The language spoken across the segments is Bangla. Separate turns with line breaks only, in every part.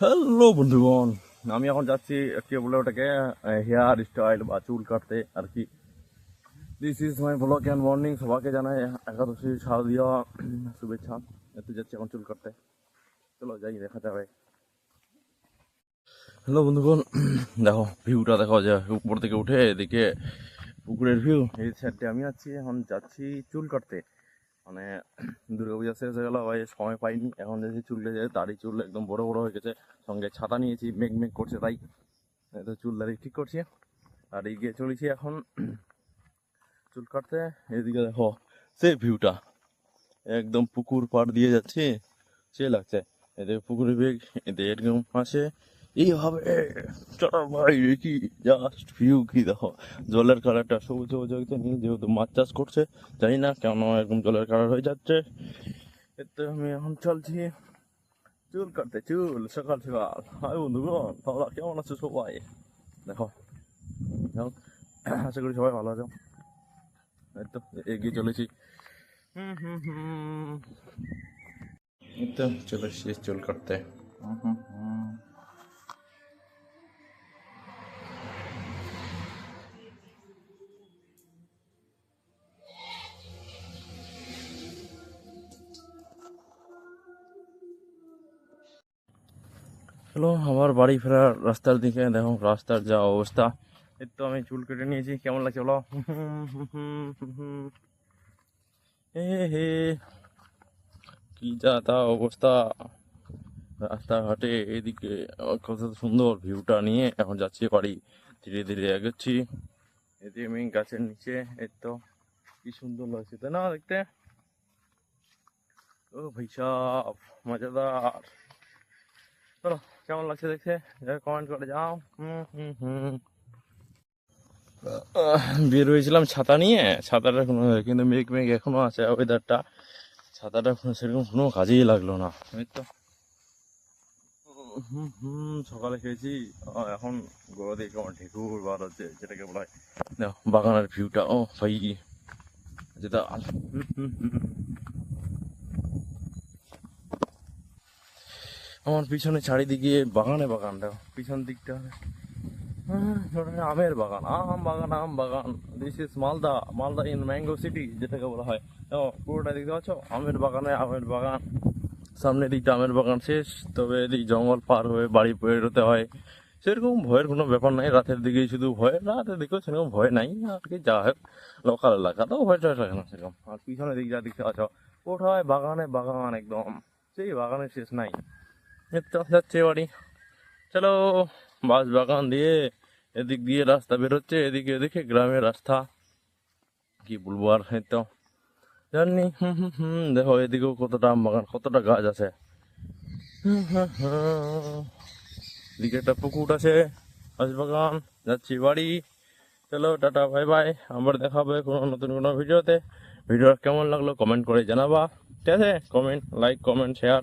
হ্যালো বন্ধুগণ। আমি এখন যাচ্ছি কি বলে ওটাকে হেয়ার স্টাইল বা চুল কাটতে আর কি। This is my blog and morning সবাইকে জানাই একাদশী, শারদীয় শুভেচ্ছা। এতে যাচ্ছি এখন চুল কাটতে। চলো যাই, দেখা যাবে। হ্যালো বন্ধুগণ। দেখো ভিউটা দেখো যে উপর থেকে উঠে, এদিকে পুকুরের ভিউ এই সাইডে আমি আছি, এখন যাচ্ছি চুল কাটতে। মানে দুর্গা পূজা শেষ হয়ে গেল ভাই সময় পাইনি। এখন যদি চুলে যায় দাড়ি চুল একদম বড় বড় হয়ে গেছে, সঙ্গে ছাতা নিয়েছি, মেঘ মেঘ করছে তাই। তো চুল দাড়ি ঠিক করছি, আর এগিয়ে চলেছি এখন। চুল কাটতে, এদিকে দেখো, সে ভিউটা। একদম পুকুর পাড় দিয়ে যাচ্ছে, সে লাগছে। এদের পুকুরের বেগ এদের এরকম আসে এইভাবে চলো ভাই কি জাস্ট ভিউ কি দেখো? জলের কালারটা সবুজ সবুজ হয়েছে নীল যেহেতু মাছ চাষ করছে জানি না কেন এরকম জলের কালার হয়ে যাচ্ছে। এতে আমি এখন চলছি চুল কাটতে চুল সকাল সকাল। হাই বন্ধুগণ তোমরা কেমন আছো সবাই? দেখো দেখো, আশা করি সবাই ভালো আছো। এই তো এগিয়ে চলেছি। হুম হুম হুম। এই তো চলে এসেছি চুল কাটতে। হুম হুম। হ্যালো আমার বাড়ি ফেরার রাস্তার দিকে, দেখো রাস্তার যা অবস্থা। এর তো আমি চুল কেটে নিয়েছি, কেমন লাগছে বলো? হে হে, কি যা তা অবস্থা। রাস্তাঘাটে এদিকে কত সুন্দর ভিউটা নিয়ে এখন যাচ্ছি বাড়ি। ধীরে ধীরে এগোচ্ছি। এদিকে আমি গাছের নিচে এর তো কি সুন্দর লাগছে, তাই না দেখতে? ও ভাই সাহ মজাদার। চলো, কেমন লাগছে দেখতে? কমেন্ট করে যাও বের হয়েছিলাম ছাতা নিয়ে। ছাতাটা কোনো, কিন্তু মেঘ মেঘ এখনও আছে ওয়েদারটা ছাতাটা কোনো সেরকম কোনো কাজেই লাগল না তো। হুম হুম, সকালে খেয়েছি। এখন গোড়া দিয়ে কেমন ঢেকুর বার হচ্ছে, যেটাকে বলা হয় দেখো, বাগানের ভিউটা ও, ভাই, যেটা হুম হুম হুম। আমার পিছনে চারিদিকে বাগানে বাগান, দেখো, পিছন দিকটা। আমের বাগান, আম বাগান আম বাগান। This is Malda Malda in mango city যেটাকে বলা হয়। পুরোটা দেখতে পাচ্ছ? আমের বাগানে আমের বাগান। সামনের দিকটা আমের বাগান শেষ, তবে এদিক জঙ্গল পার হয়ে বাড়ি বেরোতে হয়। সেরকম ভয়ের কোনো ব্যাপার নাই, রাতের দিকেই শুধু ভয়, রাতের দিকেও সেরকম ভয় নাই। আর কি যা হোক লোকাল এলাকা, তো ভয় টয় থাকে না সেরকম। আর পিছনের দিক যা দেখতে পাচ্ছ ওটা হয় বাগানে বাগান একদম। সেই বাগানের শেষ নাই। এই তো যাচ্ছে বাড়ি। চলো বাঁশ বাগান দিয়ে এদিক দিয়ে রাস্তা বেরোচ্ছে, এদিকে এদিকে গ্রামের রাস্তা। কি বলব আর, এই তো। জানি, হুম হুম হুম, দেখো এদিকেও কতটা আম বাগান, কতটা গাছ আছে। এদিকে একটা পুকুর আছে বাঁশ বাগান, যাচ্ছি বাড়ি। চলো, টাটা, বাই বাই। আবার দেখা হবে কোনো নতুন কোনো ভিডিওতে। ভিডিও কেমন লাগল কমেন্ট করে জানাবা। ঠিক আছে, কমেন্ট, লাইক, কমেন্ট, শেয়ার।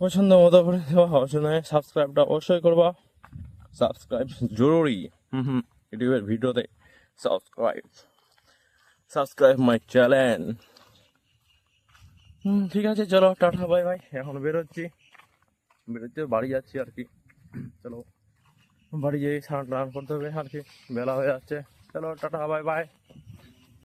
পছন্দ মতো করে দেওয়া অবশ্যই সাবস্ক্রাইবটা অবশ্যই করবা। সাবস্ক্রাইব জরুরি। হুম হুম ইউটিউবের ভিডিওতে সাবস্ক্রাইব। Subscribe my channel. হুম ঠিক আছে চলো টাটা বাই বাই। এখন বেরোচ্ছি। বেরোচ্ছে বাড়ি যাচ্ছি আর কি। চলো বাড়ি যেয়ে স্নান টান করতে হবে আর কি। বেলা হয়ে যাচ্ছে। চলো টাটা বাই বাই।